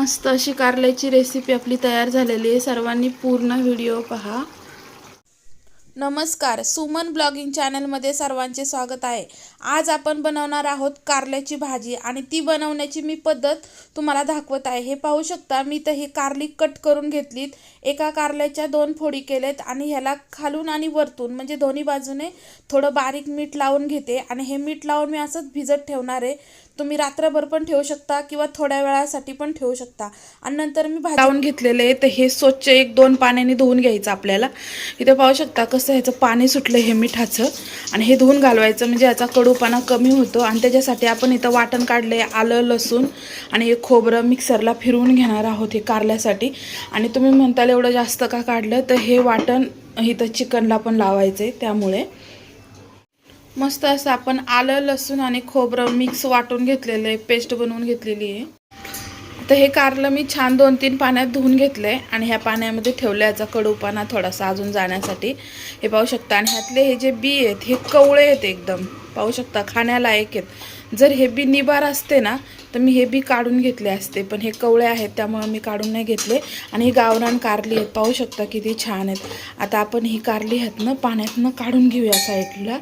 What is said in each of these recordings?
मस्त अशी कारल्याची रेसिपी आपली तयार झालेली आहे. सर्वांनी पूर्ण व्हिडिओ पहा. नमस्कार सुमन ब्लॉगिंग चॅनलमध्ये सर्वांचे स्वागत आहे. आज आपण बनवणार आहोत कारल्याची भाजी आणि ती बनवण्याची मी पद्धत तुम्हाला दाखवत आहे. हे पाहू शकता मी तर ही कारली कट करून घेतलीत. एका कारल्याच्या दोन फोडी केलेत आणि ह्याला खालून आणि वरतून म्हणजे दोन्ही बाजूने थोडं बारीक मीठ लावून घेते आणि हे मीठ लावून मी असंच भिजत ठेवणार आहे. तुम्ही रात्रभर पण ठेवू शकता किंवा थोड्या वेळासाठी पण ठेवू शकता. आणि नंतर मी भाजी लावून घेतलेले आहे तर हे स्वच्छ एक दोन पाण्याने धुवून घ्यायचं आपल्याला. इथे पाहू शकता कसं ह्याचं पाणी सुटलं हे मिठाचं. आणि हे धुवून घालवायचं म्हणजे याचा कडूपणा कमी होतो. आणि त्याच्यासाठी आपण इथं वाटण काढलं आहे आलं लसूण आणि हे खोबरं मिक्सरला फिरवून घेणार आहोत हे कारल्यासाठी. आणि तुम्ही म्हणताल एवढं जास्त का काढलं तर हे वाटण इथं चिकनला पण लावायचं आहे त्यामुळे. मस्त असं आपण आलं लसूण आणि खोबरं मिक्स वाटून घेतलेलं आहे पेस्ट बनवून घेतलेली आहे. तर हे कारलं मी छान दोन तीन पाण्यात धुवून घेतलं आहे आणि ह्या पाण्यामध्ये ठेवलं याचा कडूपाना थोडासा अजून जाण्यासाठी. हे पाहू शकता. आणि ह्यातले हे जे बी आहेत हे कवळे आहेत एकदम. पाहू शकता खाण्यालायक आहेत. जर हे बी निबार असते ना तर मी हे बी काढून घेतले असते पण हे कवळे आहेत त्यामुळे मी काढून नाही घेतले. आणि ही गावरान कारली आहेत पाहू शकता किती छान आहेत. आता आपण ही कारली ह्यातनं पाण्यातनं काढून घेऊया साईडला.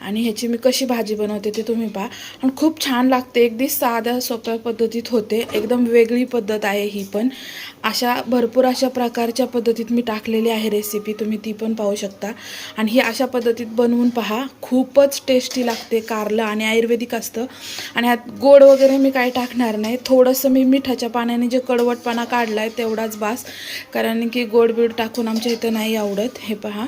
आणि ह्याची मी कशी भाजी बनवते ते तुम्ही पहा. आणि खूप छान लागते अगदी साध्या सोप्या पद्धतीत होते. एकदम वेगळी पद्धत आहे ही पण. अशा भरपूर अशा प्रकारच्या पद्धतीत मी टाकलेली आहे रेसिपी तुम्ही ती पण पाहू शकता. आणि ही अशा पद्धतीत बनवून पहा. खूपच टेस्टी लागते कारलं आणि आयुर्वेदिक असतं. आणि ह्यात गोड वगैरे मी काय टाकणार नाही. थोडंसं मी मिठाच्या पाण्याने जे कडवटपणा काढला आहे तेवढाच बास कारण की गोडबीड टाकून आमच्या इथं नाही आवडत. हे पहा.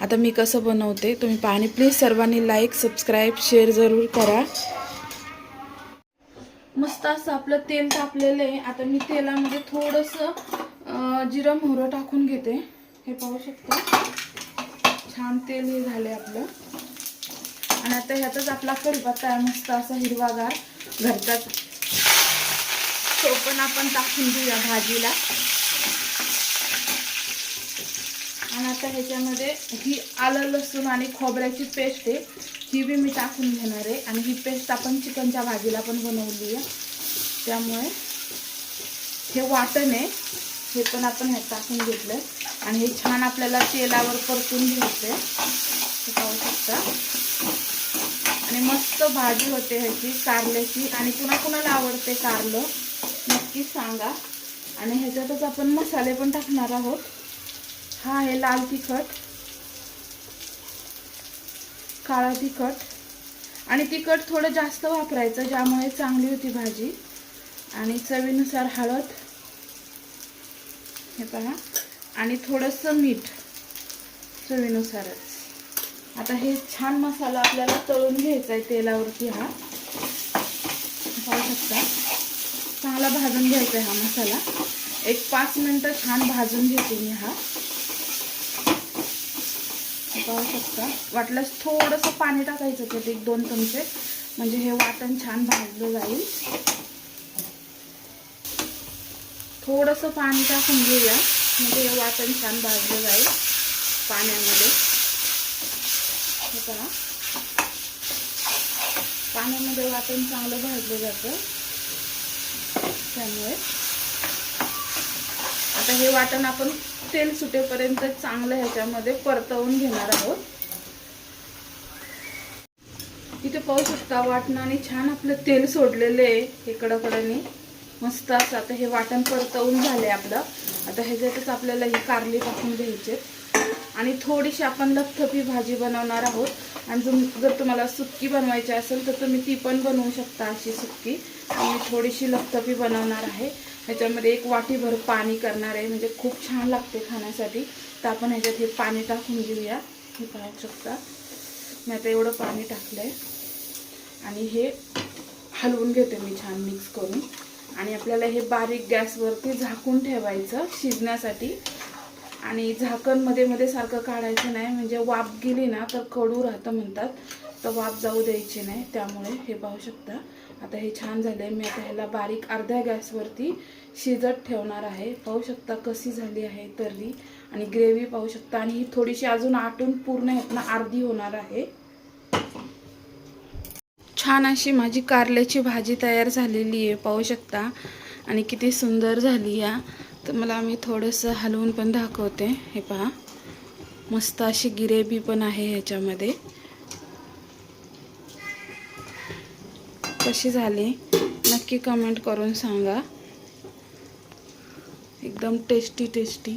आता मी कसं बनवते तुम्ही पाणी प्लीज सर्वांनी लाईक सबस्क्राईब शेअर जरूर करा. मस्त असं आपलं तेल तापलेलं आहे. आता मी तेलामध्ये थोडंसं जिरं मोहरं टाकून घेते. हे पाहू शकता. छान तेल हे झालं आपलं. आणि आता ह्यातच आपला कढीपत्ता आहे. मस्त असा हिरवागार. घरचाच. तो पण आपण टाकून घेऊया भाजीला. आणि आता ह्याच्यामध्ये ही आलं लसूण आणि खोबऱ्याची पेस्ट आहे. ही बी मी टाकून घेणार आहे. आणि ही पेस्ट आपण चिकनच्या भाजीला पण बनवली आहे त्यामुळे हे वाटण आहे. हे पण आपण ह्यात टाकून घेतलं आणि हे छान आपल्याला तेलावर परतून घ्यायचं आहे पाहू शकता. आणि मस्त भाजी होते ह्याची कारल्याची. आणि कुणा कुणाला आवडते कारलं? नक्की सांगा. आणि ह्याच्यातच आपण मसाले पण टाकणार आहोत. हा आहे लाल तिखट. काळा तिखट. आणि तिखट थोडं जास्त वापरायचं ज्यामुळे चांगली होती भाजी. आणि चवीनुसार हळद. हे पहा. आणि थोडंसं मीठ चवीनुसारच. आता हे छान मसाला आपल्याला तळून घ्यायचा आहे तेलावरती हा. पाहू शकता. चांगला भाजून घ्यायचा आहे हा मसाला. एक पाच मिनटं छान भाजून घेते मी हा. पाहू शकता. वाटल्यास थोडंसं पाणी टाकायचं त्यात एक दोन चमचे. म्हणजे हे वाटण छान भाजलं जाईल. थोडंसं पाणी टाकून घेऊया. म्हणजे हे वाटण छान भाजलं जाईल पाण्यामध्ये. हे पाण्यामध्ये वाटण चांगलं भाजलं जातं. त्यामुळे आता हे वाटण आपण तेल सुटेपर्यंत चांगलं ह्याच्यामध्ये परतवून घेणार आहोत. इथे पाहू शकता वाटणाने छान आपलं तेल सोडलेलं आहे हे मस्त असं आता हे वाटण परतवून झालंय आपलं. आता ह्याच्यातच आपल्याला ही कारली टाकून घ्यायचे आणि थोडीशी आपण लपथपी भाजी बनवणार आहोत. आणि जर जर तुम्हाला सुक्की बनवायची असेल तर तुम्ही ती पण बनवू शकता अशी सुक्की. मी थोडीशी लपथपी बनवणार आहे. ह्याच्यामध्ये एक वाटीभर पाणी करणार आहे. म्हणजे खूप छान लागते खाण्यासाठी. तर आपण ह्याच्यात हे पाणी टाकून घेऊया. हे पाहू शकता. मी आता एवढं पाणी टाकलं आहे आणि हे हलवून घेते मी छान मिक्स करून. आणि आपल्याला हे बारीक गॅसवरती झाकून ठेवायचं शिजण्यासाठी. आणि झाकणमध्ये मध्ये सारखं काढायचं नाही. म्हणजे वाफ गेली ना तर कडू राहतं म्हणतात. तर वाफ जाऊ द्यायची नाही. त्यामुळे हे पाहू शकता. आता हे छान झालं मी आता ह्याला बारीक अर्ध्या गॅसवरती शिजत ठेवणार आहे. पाहू शकता कशी झाली आहे तर्री. आणि ग्रेव्ही पाहू शकता. आणि ही थोडीशी अजून आटून पूर्ण ह्यातनं अर्धी होणार आहे. छान अशी माझी कारल्याची भाजी तयार झालेली आहे. पाहू शकता. आणि किती सुंदर झाली या. तर मला मी थोडंसं हलवून पण दाखवते. हे पहा. मस्त अशी गिरेबी पण आहे ह्याच्यामध्ये. कशी झाली? नक्की कमेंट करून सांगा. एकदम टेस्टी टेस्टी